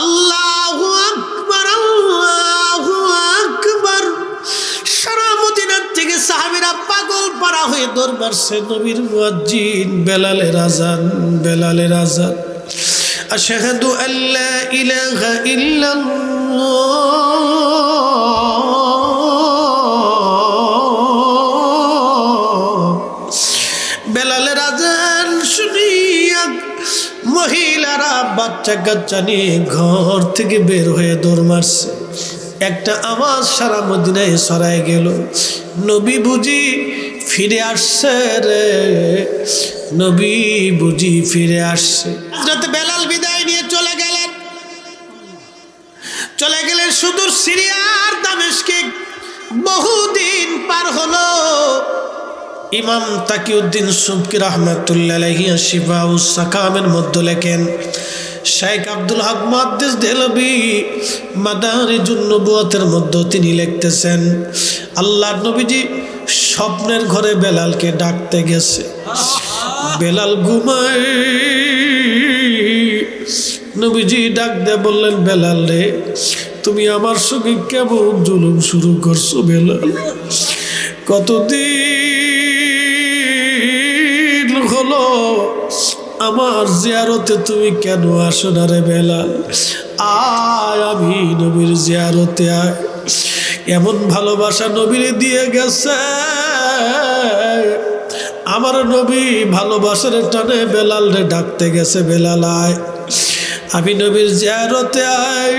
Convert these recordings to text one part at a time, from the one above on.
আল্লাহ আকবর আল্লাহ আকবর। সারা মদিনার থেকে সাহাবিরা পাগল পাড়া হয়ে দরবার সে নবীর মুয়াজ্জিন, বেলালের আজান বেলালের আজান। আশহাদু আল্লা ইলাহা ইল্লাল্লাহ। বাচ্চা কাচ্চা নিয়ে ঘর থেকে বের হয়ে দৌড় মারছে। একটা আওয়াজ সারা মদিনায় সরাই গেল। নবী বুঝি ফিরে আসছে রে। নবী বুঝি ফিরে আসছে। হযরত বেলাল বিদায় নিয়ে চলে গেলেন। চলে গেলেন সুদূর সিরিয়ার দামেশকে। বহুদিন পার হলো। ইমাম তাকিউদ্দিন সুবকি রহমতুল্লাহ শিবা সাকামের মধ্যে লেখেন শেখ আব্দুল হক মহাদ্দেশ দেলবি মাদারি জুন্নবুয়াতের মধ্যে তিনি লিখতেছেন আল্লাহ নবীজি স্বপ্নের ঘরে বেলালকে ডাকতে গেছে। বেলাল ঘুমায়। নবীজি ডাক দে বললেন, বেলাল রে, তুমি আমার সঙ্গে কেমন জুলুম শুরু করছ বেলাল? কতদিন আমার জিয়ারতে তুমি কেন আসো না রে বেলাল? আয় আমি নবীর জিয়ারতে আয়। এমন ভালোবাসা নবীর দিয়ে গেছে। আমার নবী ভালোবাসার টানে বেলাল রে ডাকতে গেছে, বেলাল আয়। আমি নবীর জিয়ারতে আয়।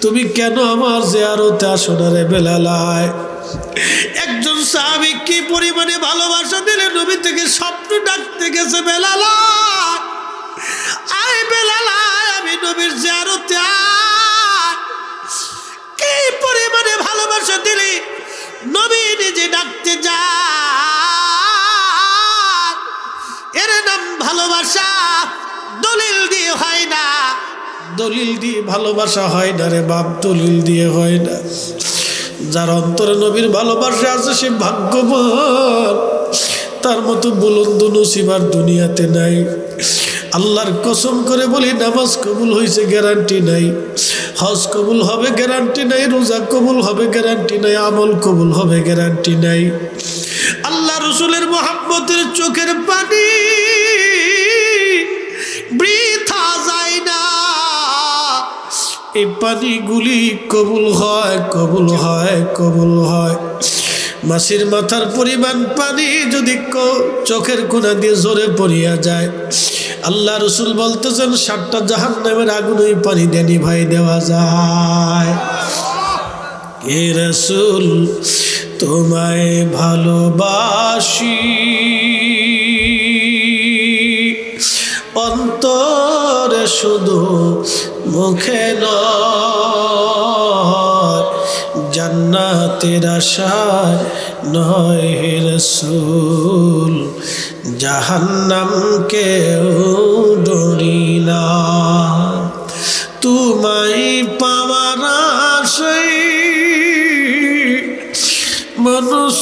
তুমি কেন আমার জিয়ারতে আসো না রে একজন সাহাবি কি পরিমাণে ভালোবাসা দিলে নবী থেকে স্বপ্ন ডাকতে গেছে বেলালা আয় বেলালায়, আমি নবীর জিয়ারতে আয়। কি পরিমাণে ভালোবাসা দিলে নবী নিজে ডাকতে যা এর নাম ভালোবাসা দলিল দিয়ে হয় না। দলিল দিয়ে ভালোবাসা হয় না রে বাপ, দলিল দিয়ে হয় না। যার অন্তরে নবীর ভালোবাসা আছে, সে ভাগ্যবান। তার মতো বুলন্দ নসিবার দুনিয়াতে নাই। আল্লাহর কসম করে বলি, নামাজ কবুল হয়েছে, গ্যারান্টি নাই। হজ কবুল হবে, গ্যারান্টি নাই। রোজা কবুল হবে, গ্যারান্টি নাই। আমল কবুল হবে, গ্যারান্টি নাই। আল্লাহ রসুলের মোহাম্মতের চোখের পানি বৃথা যায় এই পানিগুলি কবুল হয় কবুল হয় কবুল হয়। মাসির মাথার পরিমাণ পানি যদি চোখের কোনা দিয়ে জোরে পড়িয়া যায়। আল্লাহ রসুল বলতেছেন, সাতটা জাহান নামের আগুন ওই পানি দিয়ে নিভাই দেওয়া যায়। এ রসুল, তোমায় ভালোবাসি। শুধু মুখে নয়, জান্নাতের নয় হে রসুল জাহান্নাম কেউ ডরি না। তোমায় পাওয়ার আশায় মানুষ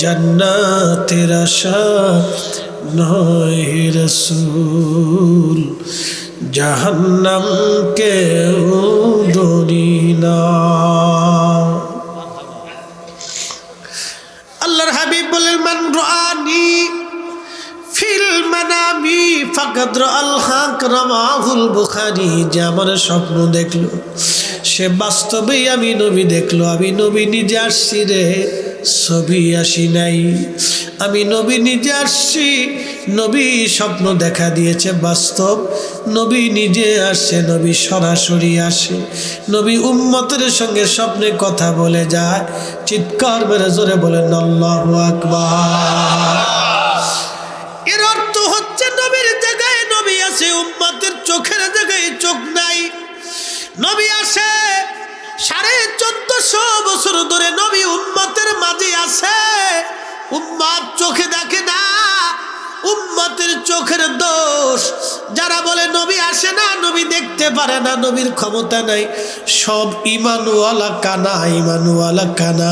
জান্নাতের আশা নয় রসুল, জাহান্নাম কেউ ডরি না। আল্লাহর হাবিব বলেন, মান রানি ফিল মানামি ফাকাদ রাআল হক রামাহুল বুখারি। যে আমার স্বপ্ন দেখল সে বাস্তবেই আমি নবী দেখল, আমি নবী নিজে আসছি রে। ছবি আসি নাই। আমি নবী নিজে আসছি, নবী স্বপ্ন দেখা দিয়েছে বাস্তব। নবী নিজে আসছে, নবী সরাসরি আসে। নবী উম্মতের সঙ্গে স্বপ্নে কথা বলে যায়, চিৎকার মেরে জোরে বলেন আল্লাহু আকবার। এর অর্থ হচ্ছে নবীর জায়গায় নবী আছে, উম্মতের চোখের জায়গায় চোখ নাই। নবী আসে চোদ্দশো বছর ধরে নবী উম্মতের মাঝে আছে। উম্মত চোখে দেখে না। উম্মতের চোখের দোষ। যারা বলে নবী আসে না নবী দেখতে পারে না নবীর ক্ষমতা নাই। সব ইমানুয়ালা কানা ইমানুয়ালা কানা।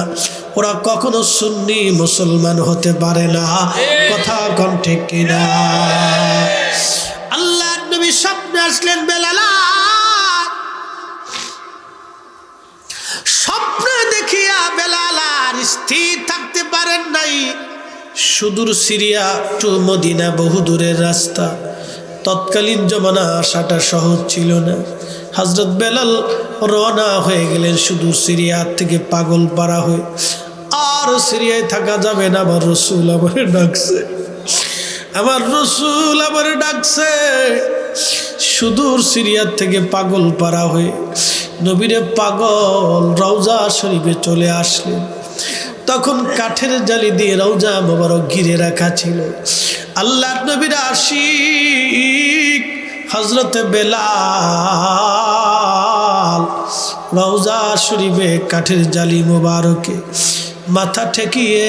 ওরা কখনো সুন্নি মুসলমান হতে পারে না। কথা কন ঠিক কিনা? সুদূর সিরিয়া টু মদিনা বহু দূরের রাস্তা। তৎকালীন জমানা আসাটা সহজ ছিল না। হজরত বেলাল রওনা হয়ে গেলেন সুদূর সিরিয়া থেকে পাগল পাড়া হয়ে। আর সিরিয়ায় থাকা যাবে না, আমার রসুল আমার ডাকছে। আমার রসুল আমার ডাকছে। সুদূর সিরিয়ার থেকে পাগল পাড়া হয়ে। নবীরে পাগল রওজা শরীফে চলে আসলেন। তখন কাঠের জালি দিয়ে রওজা মোবারক ঘিরে রাখা ছিল। আল্লাহ নবীর আশিক হজরতে বেলাল রওজা শরীফে কাঠের জালি মোবারকে মাথা ঠেকিয়ে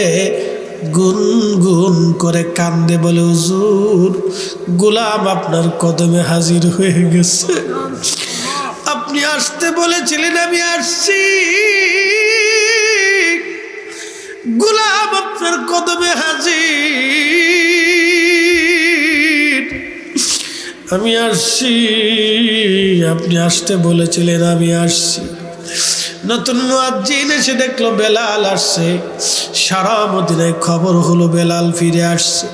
গুন গুন করে কান্দে বলে, হুজুর, গোলাম আপনার কদমে হাজির হয়ে গেছে। আপনি আসতে বলেছিলেন, আমি আসছি। গোলাম আপনার কদমে হাজির। আমি আসছি, আপনি আসতে বলেছিলেন, আমি আসছি। নতুন মুয়াজ্জিন এসে দেখল বেলাল আসছে। সারা মদিনায় খবর হলো বেলাল ফিরে আসছে।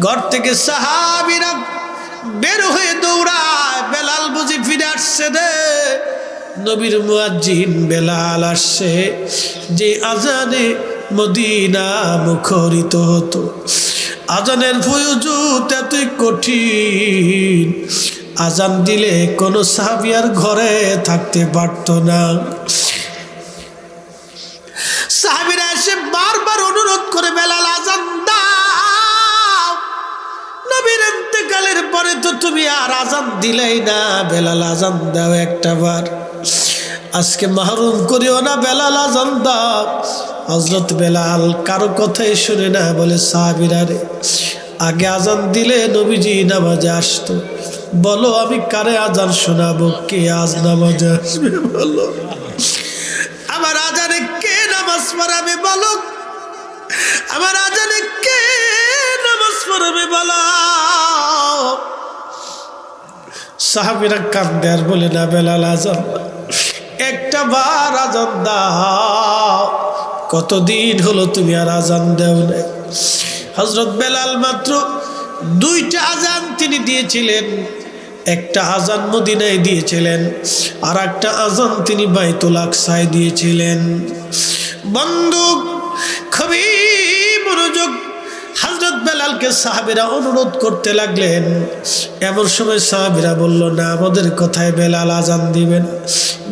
ঘর থেকে সাহাবিরা বের হয়ে দৌড়ায়, বেলাল বুঝি ফিরে আসছে রে। নবীর মুয়াজ্জিন বেলাল আসছে। যে আজানে মদিনা মুখরিত হতো। আজানের ফয়ুজুত এতই কঠিন। আজান দিলে কোনো সাহাবিয়ার ঘরে থাকতে পারত না। সাহাবিরা এসে বারবার অনুরোধ করে, বেলাল, আজান দাও। নবীর ইন্তেকালের পরে তো তুমি আর আজান দিলেই না, বেলাল, আজান দাও একটা বার। আজকে মাহরুম করিও না, বেলাল, আজান দাও। হজরত বেলাল কারও কথাই শুনে না, বলে, সাহাবিরা রে, আগে আজান দিলে নবীজি নামাজে আসতো। বলো, আমি কারে আজান শোনাবো? কে আজ নামাজে আসবে, বলো? আমার আজানে কে নামাজ পড়াবে, বলো? আমার আজানে কে নামাজ পড়াবে, বলো? সাহাবিরা কান্দে আর বলে, না বেলাল, আজান, একটা বার আজান দাও। কতদিন হলো তুমি আর আজান দেও নাই। হজরত বেলাল মাত্র দুইটা আজান তিনি দিয়েছিলেন। একটা আজান মদিনায় দিয়েছিলেন আর একটা আজান তিনি বাইতুল আকসায় দিয়েছিলেন। বন্দুক খুবই মনোযোগ হজরত বেলালকে সাহাবিরা অনুরোধ করতে লাগলেন। এমন সময় সাহাবিরা বলল, না, আমাদের কথায় বেলাল আজান দিবেন।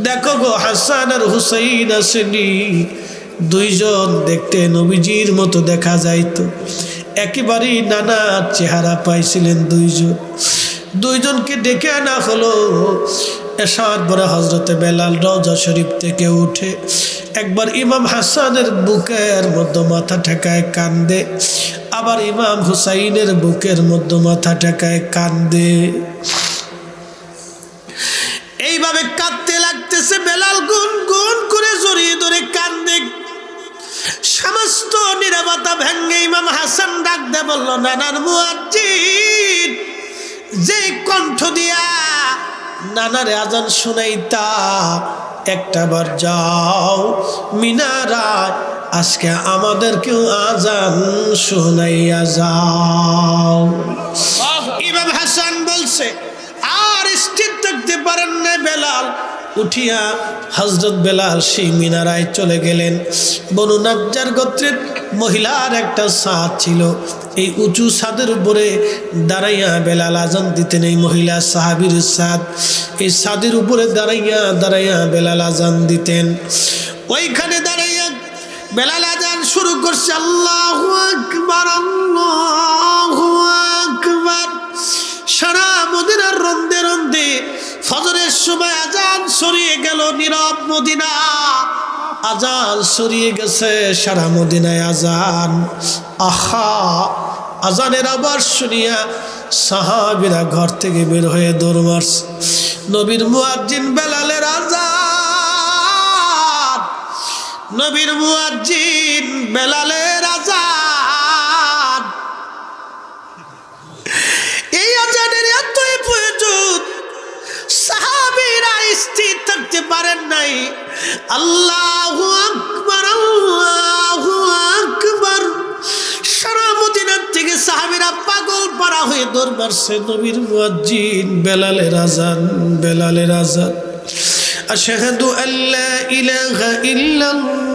দেখো গো হাসান আর হুসাইন আসেনি। দুইজন দেখতে নবীজির মতো দেখা যাইত। একেবারেই নানা চেহারা পাইছিলেন দুইজন। দুইজনকে ডেকে আনা হলো। এসার পরে হজরতে বেলাল রওজা শরীফ থেকে উঠে একবার ইমাম হাসানের বুকের মধ্যে মাথা ঠেকায় কান্দে, আবার ইমাম হুসাইনের বুকের মধ্যে মাথা ঠেকায় কান্দে। নিরাপত্তা ভেঙ্গে ইমাম হাসান ডাক দে বলল, নানার মুয়াজ্জিন, যে কণ্ঠ দিয়া নানার আজান শুনাইতা একটা বার যাও মিনারা আজকে আমাদেরকেও আজান শুনাইয়া যাও। উঠিয়া হজরত বেলাল সেই মিনারায় চলে গেলেন। বনু নাজ্জার গোত্রের মহিলার একটা সাদ ছিল। এই উঁচু সাদের উপরে দাঁড়াইয়া বেলাল আজান দিতেন এই মহিলা সাহাবির সাদ। এই সাদের উপরে দাঁড়াইয়া দাঁড়াইয়া বেলাল আজান দিতেন। ওইখানে দাঁড়াইয়া বেলাল আজান শুরু করছে, আল্লাহ আকবার আল্লাহ আকবার। সারা ফজরের সময় আজান সরিয়ে গেল নীরব মদিনা। আজান সরিয়ে গেছে সারা মদিনায় আজান। আহা, আজানের আবার শুনিয়া সাহাবিরা ঘর থেকে বের হয়ে দৌড় মারছে। নবীর মুয়াজ্জিন বেলালের আজান। নবীর মুয়াজ্জিন বেলালের থাকতে পারেন নাই। আল্লাহ আকবর আল্লাহ আকবর। সারা মদিনার থেকে সাহাবিরা পাগল পাড়া হয়ে দরবার সে নবীর মুয়াজ্জিন, বেলালের আজান বেলালের আজান। আশহাদু আল্লা ইলাহা ইল্লাল্লাহ।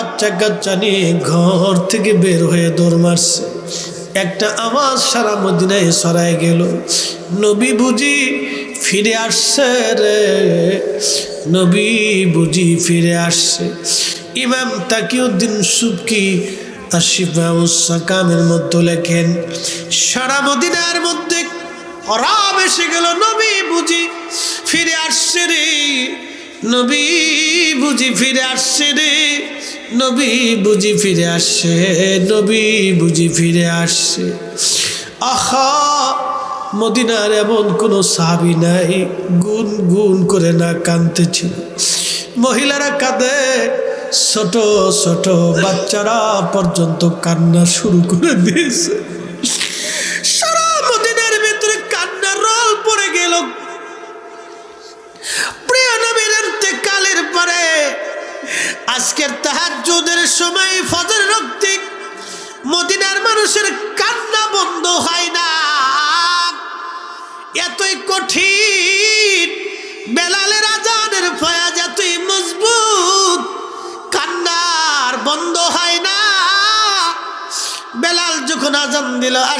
বাচ্চা কাচ্চা নিয়ে ঘর থেকে বের হয়ে দৌড় মারছে। একটা আওয়াজ সারা মদিনায় সরাই গেল। নবী বুঝি ফিরে আসছে রে। নবী বুঝি ফিরে আসছে। ইমাম তাকিউদ্দিন সুবকি আশিফাউসাকামের মধ্যে লেখেন, সারা মদিনার মধ্যে অরাব এসে গেল, নবী বুঝি ফিরে আসছে রে। নবী বুঝি ফিরে আসছে রে। নবী বুঝি ফিরে আসছে নবী বুঝি ফিরে আসছে আহা, মদিনার এমন কোনো সাবি নাই গুন গুন করে না কাঁদতেছিল মহিলারা কাঁদে, ছোট ছোট বাচ্চারা পর্যন্ত কান্না শুরু করে দিয়েছে।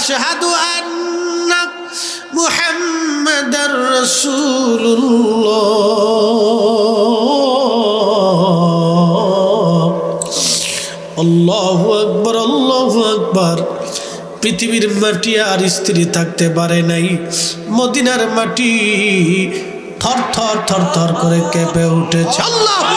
দিল আশহাদু আন্না মুহাম্মাদার রাসূলুল্লাহ আল্লাহু আকবার আল্লাহু আকবার পৃথিবীর মাটি আর স্ত্রী থাকতে পারে নাই। মদিনার মাটি থর থর থর থর করে কেঁপে উঠেছে। আল্লাহু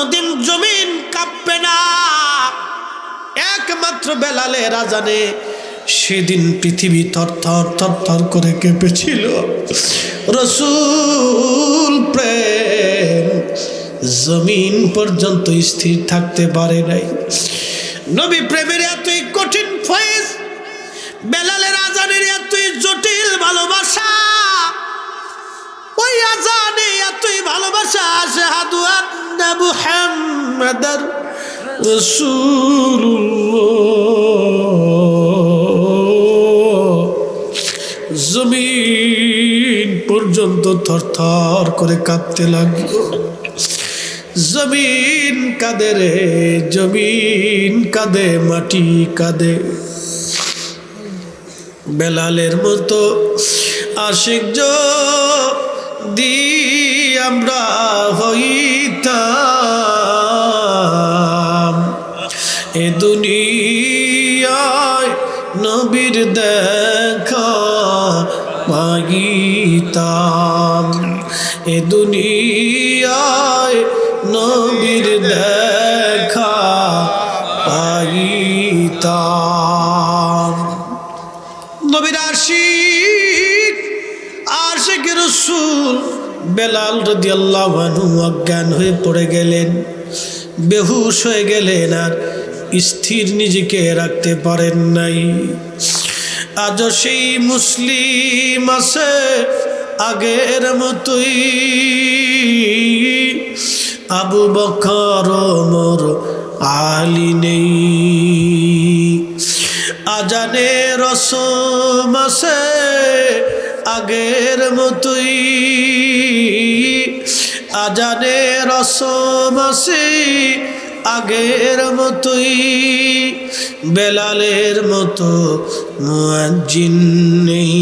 কোনোদিন জমিন কাঁপবে না। একমাত্র বেলালে রাজানে সেদিন পৃথিবী থর থর থর থর করে কেঁপেছিল। রসুল প্রেম জমিন পর্যন্ত স্থির থাকতে পারে নাই। নবী প্রেমের এতই কঠিন ফয়েজ, বেলালের আজানের এতই জটিল ভালোবাসা। ওই আজানে এতই ভালোবাসা শাহাদু আন্না মুহাম্মাদার জমিন পর্যন্ত থরথর করে কাঁপতে লাগল। জমিন কাঁদে রে, জমিন কাঁদে, মাটি কাঁদে। বেলালের মতো আশিক দি আমরা হইতাম এ দুনিয়ায় নবীর দেখা পাইতাম এ দুনিয়ায় বেলাল রদি আল্লাহ অজ্ঞান হয়ে পড়ে গেলেন, বেহুশ হয়ে গেলেন আর স্থির নিজেকে রাখতে পারেন নাই। আজও সেই মুসলিম আছে আগের মতোই। আবু বকর ওমর আলী নেই। আজানে রসম আছে আগের মতোই। আজানে রসম আগের মতোই। বেলালের মতো নেই।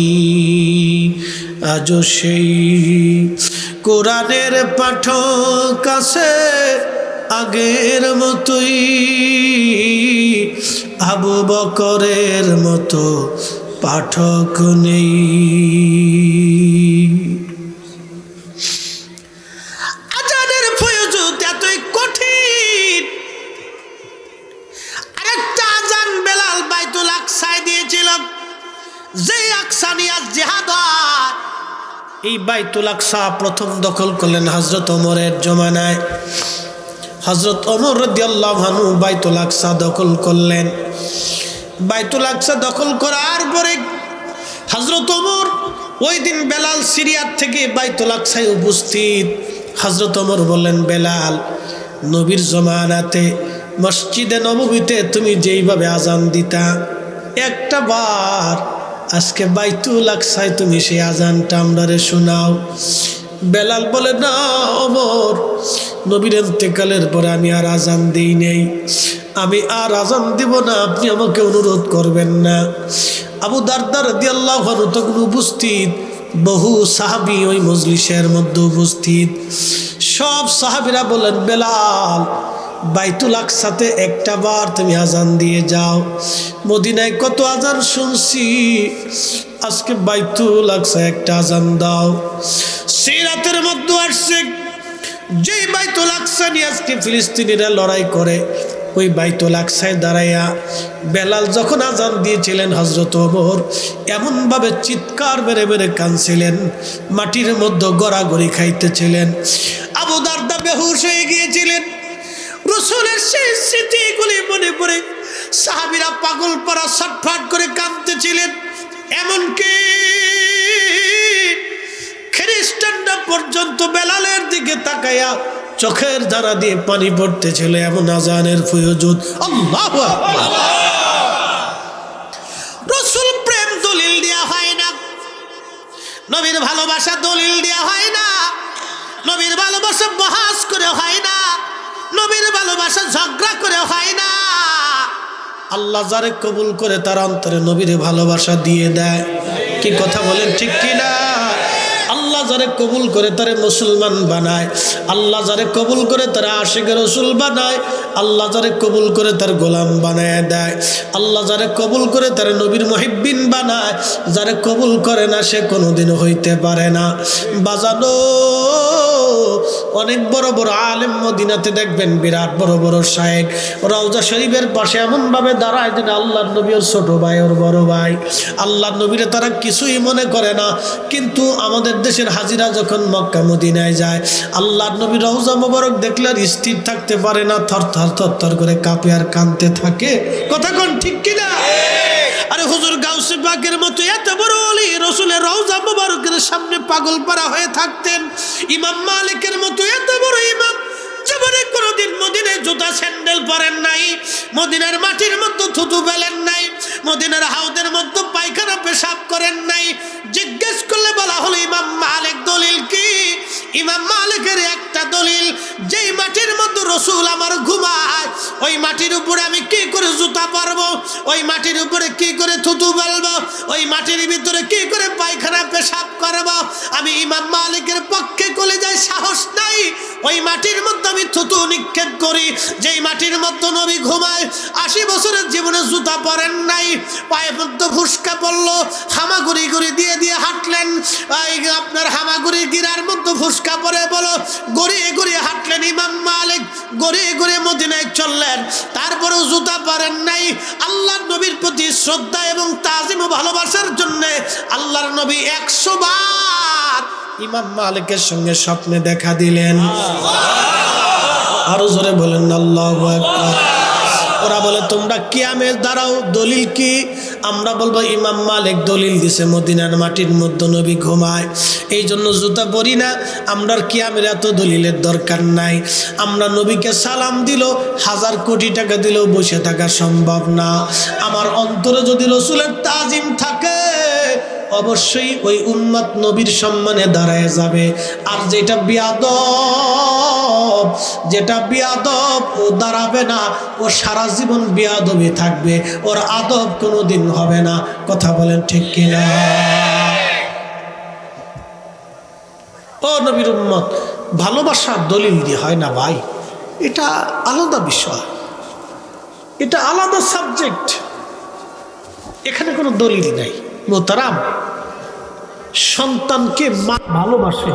আজও সেই কোরআনের পাঠক আছে আগের মতোই। আবু বকরের মতো পাঠক নেই। আজানের কঠিন। আরেকটা আজান বেলাল বাইতুল আকসায় দিয়েছিল। যে এই বাইতুল আকসা প্রথম দখল করলেন হজরত ওমরের জমানায়। হজরত ওমর রদিয়াল্লাহ ভানু বাইতুল আকসা দখল করলেন। বাইতুল আকসা দখল করার পরে হজরত ওমর, ওই দিন বেলাল সিরিয়ার থেকে বাইতুল আকসায় উপস্থিত। হজরত ওমর বললেন, বেলাল, নবীর জমানাতে মসজিদে নবমীতে তুমি যেইভাবে আজান দিতা, একটা বার আজকে বাইতুল আকসায় তুমি সেই আজানটা আমরারে শোনাও। বেলাল বলে, না অমর নবীর এতেকালের পরে আমি আর আজান দিই নেই। আমি আর আজান দিব না, আপনি আমাকে অনুরোধ করবেন না। আবু দারদার দিয়াল্লাহ তখন উপস্থিত, বহু সাহাবি ওই মজলিসের মধ্যে উপস্থিত। সব সাহাবিরা বলেন বেলাল, বাইতুল আকসাতে একটা বার তুমি আজান দিয়ে যাও। মদিনায় কত আজান শুনছি, আজকে বাইতুল আকসা একটা আজান দাও। সেই রাতের মধ্যে আসছে, যেই বাইতুল আকসা নিয়ে আজকে ফিলিস্তিনিরা লড়াই করে ওই বাইতুল আকসায় দাঁড়াইয়া বেলাল যখন আজান দিয়েছিলেন হজরত ওমর, এমনভাবে চিৎকার বেড়ে বেড়ে কানছিলেন মাটির মধ্যে গড়াগড়ি খাইতেছিলেন। আবু দারদা বেহুশ হয়ে গিয়েছিলেন। রসুলের সেই স্মৃতিগুলি মনে পড়ে সাহাবিরা পাগল পাড়া ছটফট করে কাঁদতেছিলেন। এমনকি খ্রিস্টানরা পর্যন্ত বেলালের দিকে তাকাইয়া চোখের দ্বারা দিয়ে পানি পড়তে পড়তেছিল, এমন আজানের ফয়জুদ আল্লাহ রসুল প্রেম দলিল দেওয়া হয় না। নবীর ভালোবাসা দলিল দেওয়া হয় না। নবীর ভালোবাসা বহাস করে হয় না। নবীর ভালোবাসা ঝগড়া করে হয় না। আল্লাহ যারে কবুল করে তার অন্তরে নবীর ভালোবাসা দিয়ে দেয়। কি কথা বলেন ঠিক কি না যারে কবুল করে তারে মুসলমান বানায়। আল্লাহ যারে কবুল করে তারা আশিক রসুল বানায়। আল্লাহ যারে কবুল করে তার গোলাম বানায় দেয়। আল্লাহ যারে কবুল করে তার নবীর মহিব্বিন বানায়। যারে কবুল করে না সে কোনোদিন হইতে পারে না। বাজানো, অনেক বড় বড় আলেম মদিনাতে দেখবেন, বিরাট বড় বড় শায়েক। রওজা শরীফের পাশে এমনভাবে দাঁড়ায় যেন আল্লাহর নবী ওর ছোট ভাই, ওর বড় ভাই। আল্লাহ নবীরে তারা কিছুই মনে করে না। কিন্তু আমাদের দেশের হাজিরা যখন মক্কা মদিনায় যায়, আল্লাহর নবী রওজা মোবারক দেখলে আর স্থির থাকতে পারে না, থর থর থর থর করে কাঁপে আর কাঁদতে থাকে। কথা কোন ঠিক কিনা? আরে হুজুর, গাউসে পাকের মতো এত বড় অলি, রসুলের রওজা মোবারকের সামনে পাগল পারা হয়ে থাকতেন। ইমাম মালিকের মতো এত বড় ইমাম, জীবনে কোনোদিন মদিনায় জুতা স্যান্ডেল পরেন নাই, মদিনার মাটির মধ্যে থুতু ফেলেন নাই। মদিনার হাউদের মধ্যে পায়খানা পেশাব করেন নাই। জিজ্ঞেস করলে বলা হলো, ইমাম মালিক দলিল কি? ইমাম মালিকের একটা দলিল, যেই মাটির মধ্যে রসুল আমার ঘুমায়, ওই মাটির উপরে আমি কি করে জুতা পারব? ওই মাটির উপরে কি করে থুতু ফেলব? ওই মাটির ভিতরে কি করে পায়খানা পেশাব করব? আমি ইমাম মালিকের পক্ষে কলে যাই সাহস নাই। ওই মাটির মধ্যে আমি থুতু নিক্ষেপ করি। যেই মাটির মধ্যে নবী ঘুমায়, আশি বছরের জীবনে জুতা পরেন নাই, পায়ে মধ্যে ফুসকা পড়ল, হামাগুড়ি গুড়ি দিয়ে দিয়ে হাঁটলেন। আপনার হামাগুড়ি গিরার মধ্যে ফুসকা পরে বলো, গড়িয়ে গড়িয়ে হাঁটলেন ইমাম গড়িয়ে গড়িয়ে মদিনায় চললেন। তারপরেও জুতা পারেন নাই। আল্লাহ নবীর প্রতি শ্রদ্ধা এবং তাজিম ভালোবাসার জন্য আল্লাহর নবী একশো বার ইমাম মালিকের সঙ্গে স্বপ্নে দেখা দিলেন। আরও জোরে বলেন আল্লাহ ওরা বলে, তোমরা কিয়ামের দাঁড়াও, দলিল কি? আমরা বলব, ইমাম মালিক দলিল দিছে, মদিনার মাটির মধ্যে নবী ঘুমায়। এই জন্য জুতা পরি না, আমরা কিয়ামের এত দলিলের দরকার নাই। আমরা নবীকে সালাম দিল, হাজার কোটি টাকা দিলেও বসে থাকা সম্ভব না। আমার অন্তরে যদি রসুলের তাজিম থাকে অবশ্যই ওই উম্মত নবীর সম্মানে দাঁড়ায় যাবে। আর যেটা বিয়াদব যেটা বিয়াদব, ও দাঁড়াবে না, ও সারা জীবন বিয়াদবই থাকবে। ওর আদব কোনো দিন হবে না। কথা বলেন ঠিক কিনা? ও নবীর উম্মত, ভালোবাসার দলিল দিয়ে হয় না ভাই? এটা আলাদা বিষয়। এটা আলাদা সাবজেক্ট এখানে কোনো দলিল নাই। মোতারাম সন্তানকে মা ভালোবাসে।